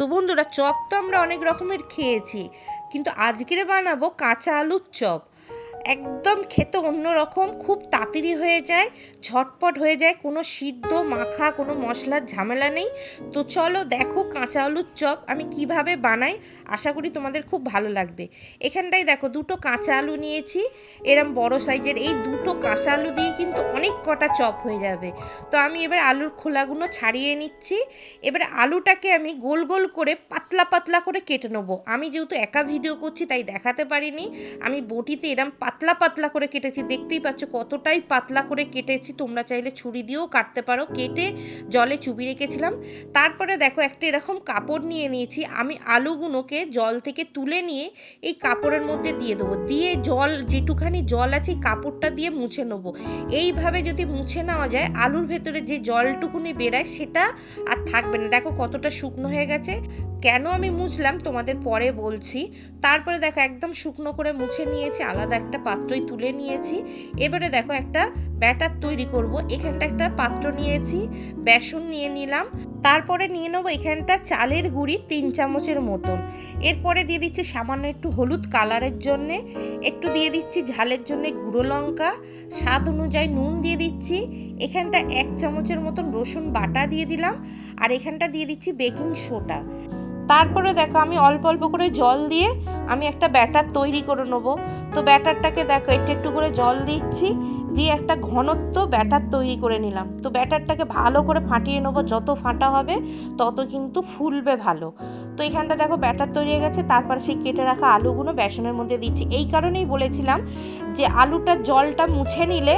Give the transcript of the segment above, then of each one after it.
তো বন্ধুরা চপ তো আমরা অনেক রকমের খেয়েছি কিন্তু আজকের বানাবো কাঁচা আলুর চপ। একদম খেতে অন্যরকম, খুব তাড়াতাড়ি হয়ে যায়, ঝটপট হয়ে যায়, কোনো সিদ্ধ, মাখা, কোনো মশলার ঝামেলা নেই। তো চলো দেখো কাঁচা আলুর চপ আমি কীভাবে বানাই, আশা করি তোমাদের খুব ভালো লাগবে। এখানটায় দেখো দুটো কাঁচা আলু নিয়েছি, এরম বড় সাইজের, এই দুটো কাঁচা আলু দিয়ে কিন্তু অনেক কটা চপ হয়ে যাবে। তো আমি এবার আলুর খোলাগুলো ছাড়িয়ে নিচ্ছি, এবার আলুটাকে আমি গোল গোল করে পাতলা পাতলা করে কেটে নেব। আমি যেহেতু একা ভিডিও করছি, তাই দেখাতে পারিনি, আমি বটিতে এরম পাতলা পাতলা পাতলা করে কেটেছি, দেখতেই পাচ্ছ কতটাই পাতলা করে কেটেছি। তোমরা চাইলে ছুরি দিয়েও কাটতে পারো। কেটে জলে চুবি রেখেছিলাম। তারপরে দেখো একটা এরকম কাপড় নিয়ে নিয়েছি। আমি আলুগুলোকে জল থেকে তুলে নিয়ে এই কাপড়ের মধ্যে দিয়ে দেবো। দিয়ে জল, যেটুখানি জল আছে কাপড়টা দিয়ে মুছে নেব। এইভাবে যদি মুছে নেওয়া যায়, আলুর ভেতরে যে জলটুকুনি বেরায় সেটা আর থাকবে না। দেখো কতটা শুকনো হয়ে গেছে। কেন আমি মুছলাম তোমাদের পরে বলছি। তারপরে দেখো একদম শুকনো করে মুছে নিয়েছি, আলাদা একটা পাত্রই তুলে নিয়েছি। এবারে দেখো একটা ব্যাটার তৈরি করব, এখানটা একটা পাত্র নিয়েছি, বেসন নিয়ে নিলাম। তারপরে নিয়ে নেব এখানটা চালের গুঁড়ি তিন চামচের মতন। এরপরে দিয়ে দিচ্ছি সামান্য একটু হলুদ কালারের জন্যে, একটু দিয়ে দিচ্ছি ঝালের জন্য গুঁড়ো লঙ্কা, স্বাদ অনুযায়ী নুন দিয়ে দিচ্ছি, এখানটা এক চামচের মতন রসুন বাটা দিয়ে দিলাম, আর এখানটা দিয়ে দিচ্ছি বেকিং সোডা। তারপরে দেখো আমি অল্প অল্প করে জল দিয়ে আমি একটা ব্যাটার তৈরি করে নেব। তো ব্যাটারটাকে দেখো, একটু একটু করে জল দিচ্ছি, দিয়ে একটা ঘনত্ব ব্যাটার তৈরি করে নিলাম। তো ব্যাটারটাকে ভালো করে ফাটিয়ে নেব, যত ফাটা হবে তত কিন্তু ফুলবে ভালো। তো এখানটা দেখো ব্যাটার তৈরি হয়ে গেছে, তারপর সেই কেটে রাখা আলুগুলো বেসনের মধ্যে দিচ্ছি। এই কারণেই বলেছিলাম যে আলুটার জলটা মুছে নিলে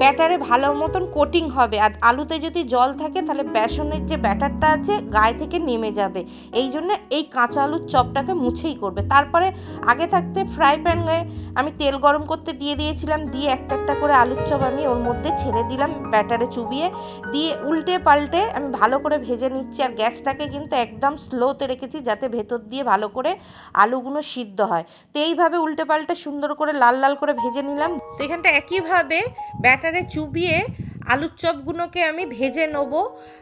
ব্যাটারে ভালো মতন কোটিং হবে। আর আলুতে যদি জল থাকে তাহলে বেসনের যে ব্যাটারটা আছে গায়ে থেকে নেমে যাবে। এই জন্য এই কাঁচা আলুর চপটাকে মুছেই করবে। তারপরে আগে থাকতে ফ্রাই প্যানে আমি তেল গরম করতে দিয়ে দিয়েছিলাম, দিয়ে একটা একটা করে আলুর চপ আমি ওর মধ্যে ছেড়ে দিলাম ব্যাটারে চুবিয়ে। দিয়ে উল্টে পাল্টে আমি ভালো করে ভেজে নিচ্ছি। আর গ্যাসটাকে কিন্তু একদম স্লোতে রেখেছি যাতে ভেতর দিয়ে ভালো করে আলুগুলো সিদ্ধ হয়। তো এইভাবে উল্টে পাল্টে সুন্দর করে লাল লাল করে ভেজে নিলাম। তো এখানটা একইভাবে ব্যাটারে চুবিয়ে আলুর চপগুলোকে আমি ভেজে নেব।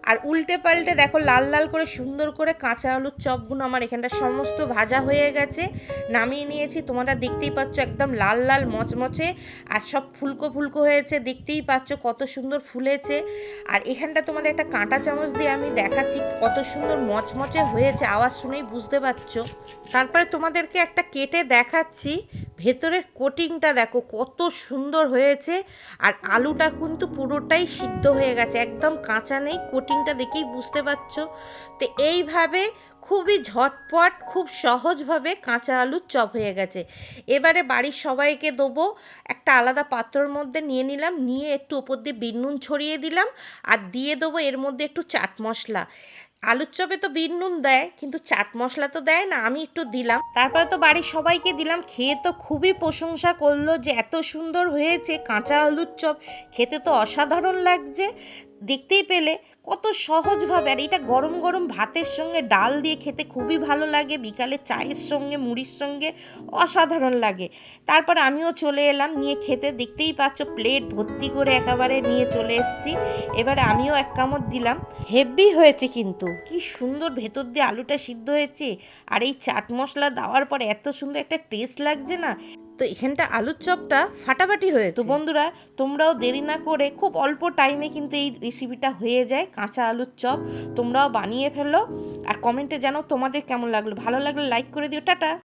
আর উল্টে পাল্টে দেখো লাল লাল করে সুন্দর করে কাঁচা আলুর চপগুলো আমার এখানটা সমস্ত ভাজা হয়ে গেছে। নামিয়ে নিয়েছি, তোমরা দেখতেই পাচ্ছ একদম লাল লাল মচমচে। আর সব ফুলকো ফুলকো হয়েছে, দেখতেই পাচ্ছ কত সুন্দর ফুলেছে। আর এখানটা তোমাদের একটা কাঁটা চামচ দিয়ে আমি দেখাচ্ছি কত সুন্দর মচমচে হয়েছে, আওয়াজ শুনেই বুঝতে পারছ। তারপরে তোমাদেরকে একটা কেটে দেখাচ্ছি ভেতরের কোটিংটা দেখো কত সুন্দর হয়েছে, আর আলুটা কিন্তু পুরোটাই সিদ্ধ হয়ে গেছে, একদম কাঁচা নেই কোটিংটা দেখেই বুঝতে পারছ। তো এইভাবে খুবই ঝটপট, খুব সহজভাবে কাঁচা আলুর চপ হয়ে গেছে। এবারে বাড়ির সবাইকে দেবো, একটা আলাদা পাত্রর মধ্যে নিয়ে নিলাম, নিয়ে একটু ওপর দিয়ে বিট ছড়িয়ে দিলাম, আর দিয়ে দেবো এর মধ্যে একটু চাট মশলা। আলুর চপে তো বিট নুন দেয়, কিন্তু চাট মশলা তো দেয় না, আমি একটু দিলাম। তারপরে তো বাড়ির সবাইকে দিলাম, খেয়ে তো খুবই প্রশংসা করল যে এত সুন্দর হয়েছে কাঁচা আলুর চপ, খেতে তো অসাধারণ লাগছে। দেখতেই পেলে কত সহজভাবে, আর এটা গরম গরম ভাতের সঙ্গে ডাল দিয়ে খেতে খুবই ভালো লাগে, বিকালে চায়ের সঙ্গে, মুড়ির সঙ্গে অসাধারণ লাগে। তারপর আমিও চলে এলাম, নিয়ে খেতে, দেখতেই পাচ্ছ প্লেট ভর্তি করে একেবারে নিয়ে চলে এসেছি। এবারে আমিও এক কামড় দিলাম হেভি হয়েছে কিন্তু। কি সুন্দর ভেতর দিয়ে আলুটা সিদ্ধ হয়েছে। আর এই চাট মশলা দেওয়ার পর এত সুন্দর একটা টেস্ট লাগছে না। তো এখানটা আলুর চপটা ফাটাফাটি হয়ে তো বন্ধুরা, তোমরাও দেরি না করে খুব অল্প টাইমে কিন্তু এই রেসিপিটা হয়ে যায়, কাঁচা আলুর চপ। তোমরাও বানিয়ে ফেলো। আর কমেন্টে জানাও তোমাদের কেমন লাগল। ভালো লাগলে লাইক করে দিও। টাটা!